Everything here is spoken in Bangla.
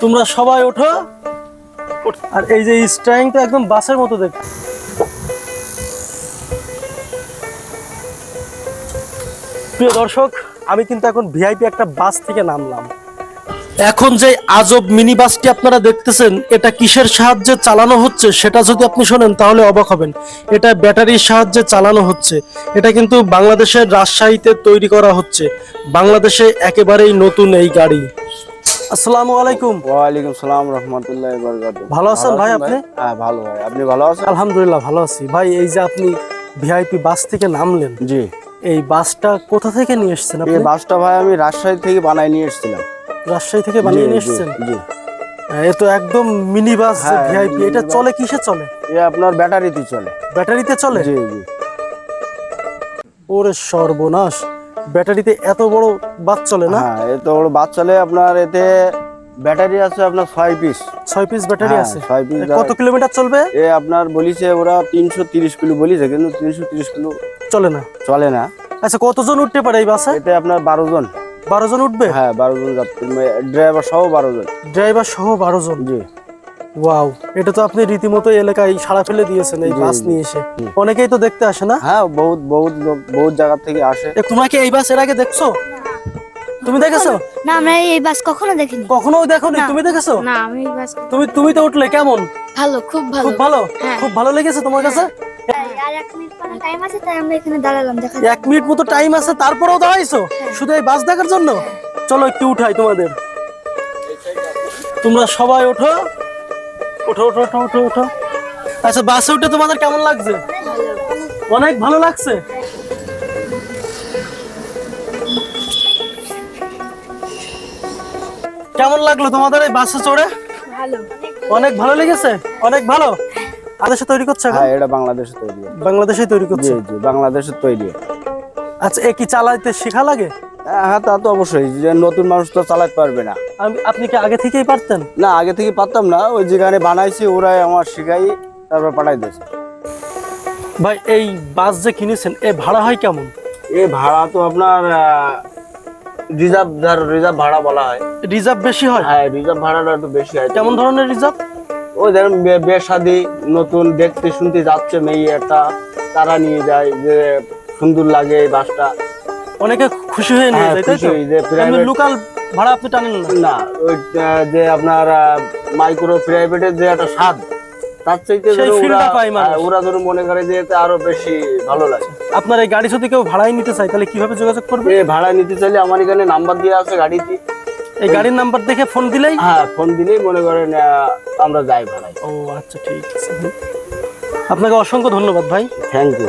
তোমরা সবাই ওঠো। আর এই যে স্ট্রাইংটা একদম বাসের মতো দেখ। প্রিয় দর্শক, আমি কিন্তু এখন ভিআইপি একটা বাস থেকে নামলাম। এখন যে আজব মিনি বাসটি আপনারা দেখতেছেন এটা কিসের সাহায্যে চালানো হচ্ছে সেটা যদি আপনি শোনেন তাহলে অবাক হবেন। এটা ব্যাটারির সাহায্যে চালানো হচ্ছে। এটা কিন্তু বাংলাদেশের রাজশাহীতে তৈরি করা হচ্ছে। বাংলাদেশে একেবারেই নতুন এই গাড়ি। আসসালামু আলাইকুম। ওয়ালাইকুম সালাম রহমতুল্লাহ ভালো আছেন ভাই আপনি? হ্যাঁ ভালো ভাই। আপনি ভালো আছেন? আলহামদুলিল্লাহ ভালো আছি। ভাই এই যে আপনি ভিআইপি বাস থেকে নামলেন জি। এই বাসটা কোথা থেকে নিয়ে এসেছেন এই বাসটা ভাই আমি রাজশাহী থেকে বানাই নিয়ে এসেছিলাম। রাজশাহী থেকে বানিয়ে নিয়ে এসেছেন? জি। এ তো একদম মিনি বাস হ্যাঁ, ভিআইপি। এটা চলে কিসে চলে? এ আপনার ব্যাটারিতে চলে। ব্যাটারিতে চলে? জি জি। ওরে সর্বনাশ। ব্যাটারিতে এত বড় বাস চলে না? হ্যাঁ এ তো বড় বাস চলে আপনার এতে ব্যাটারি আছে আপনার ছয় পিস। ছয় পিস ব্যাটারি হ্যাঁ, আছে। ছয় পিস কত কিলোমিটার চলবে? এ আপনার বলিছে ওরা তিনশো তিরিশ কিলো বলিছে কিন্তু তিনশো তিরিশ কিলো চলে না। চলে না। আচ্ছা কতজন উঠতে পারে এই বাসে? এতে আপনার বারো জন। বারো জন উঠবে? হ্যাঁ বারো জন যাত্রী ড্রাইভার সহ বারো জন। ড্রাইভার সহ বারো জন? জি। ওয়াও এটা তো আপনি রীতিমতো এলাকায় সাড়া ফেলে দিয়েছেন এই বাস নিয়ে এসে। অনেকেই তো দেখতে আসে না? হ্যাঁ বহুত বহুত লোক বহুত জায়গা থেকে আসে। এ, তোমরা কি এই বাসের আগে দেখছ? তুমি দেখেছ? না আমরা এই বাস কখনো দেখিনি। কখনো দেখোনি। তুমি দেখেছ? না আমি এই বাস তুমি তুমি তো উঠলে কেমন? ভালো খুব ভালো। খুব ভালো? হ্যাঁ। খুব ভালো লেগেছে তোমার কাছে? আর এক মিনিট পরে টাইম আছে তাই আমরা এখানে দাঁড়ালাম দেখা এক মিনিট মতো টাইম আছে তারপরেও দাঁড়াইছো? শুধু এই বাস দেখার জন্য? চলো একটু উঠাই তোমাদের। তোমরা সবাই ওঠো। ওঠো ওঠো ওঠো ওঠো ওঠো। আচ্ছা বাসে উঠে তোমাদের কেমন লাগছে? অনেক ভালো লাগছে? কেমন লাগল তোমাদের এই বাসে চড়ে? অনেক ভালো লেগেছে? অনেক ভালো? আদেশে তৈরি করছে হ্যাঁ এটা বাংলাদেশে তৈরি। বাংলাদেশে তৈরি করছে? জি বাংলাদেশের তৈরি। আচ্ছা এ কি চালাইতে শেখা লাগে? হ্যাঁ তা তো অবশ্যই যে নতুন মানুষ তো চালাতে পারবে না। আমি আপনি কি আগে থেকেই পারতেন? না আগে থেকে পারতাম না ওই যেখানে বানাইছি ওরাই আমার শিখাই তারপর পাঠাই দিয়েছে। ভাই এই বাস যে কিনেছেন এ ভাড়া হয় কেমন? এই ভাড়া তো আপনার রিজার্ভ যার রিজার্ভ ভাড়া বলা হয়। রিজার্ভ বেশি হয়? হ্যাঁ রিজার্ভ ভাড়াটা একটু বেশি হয়। কেমন ধরনের রিজার্ভ? ওই ধরেন বে- নতুন দেখতে শুনতে যাচ্ছে মেয়ে একটা তারা নিয়ে যায় যে সুন্দর লাগে এই বাসটা। অনেকে খুশি হয়ে নিয়ে হ্যাঁ, যায় তাই তো? লোকাল ভাড়া আপনি টানেন না। ওই যে আপনার মাইক্রো প্রাইভেটের যে একটা স্বাদ তার চাইতে ওরা। হ্যাঁ, ওরা ধরো মনে করে যে আরও বেশি ভালো লাগে। আপনার এই গাড়ি যদি কেউ ভাড়ায় নিতে চায় তাহলে কীভাবে যোগাযোগ করবে? এ ভাড়া নিতে চাইলে আমার এখানে নাম্বার দেওয়া আছে গাড়িতে। এই গাড়ির নাম্বার দেখে ফোন দিলেই? হ্যাঁ ফোন দিলেই মনে করেন আমরা যাই ভাড়াই ও আচ্ছা ঠিক আছে। আপনাকে অসংখ্য ধন্যবাদ ভাই। Thank you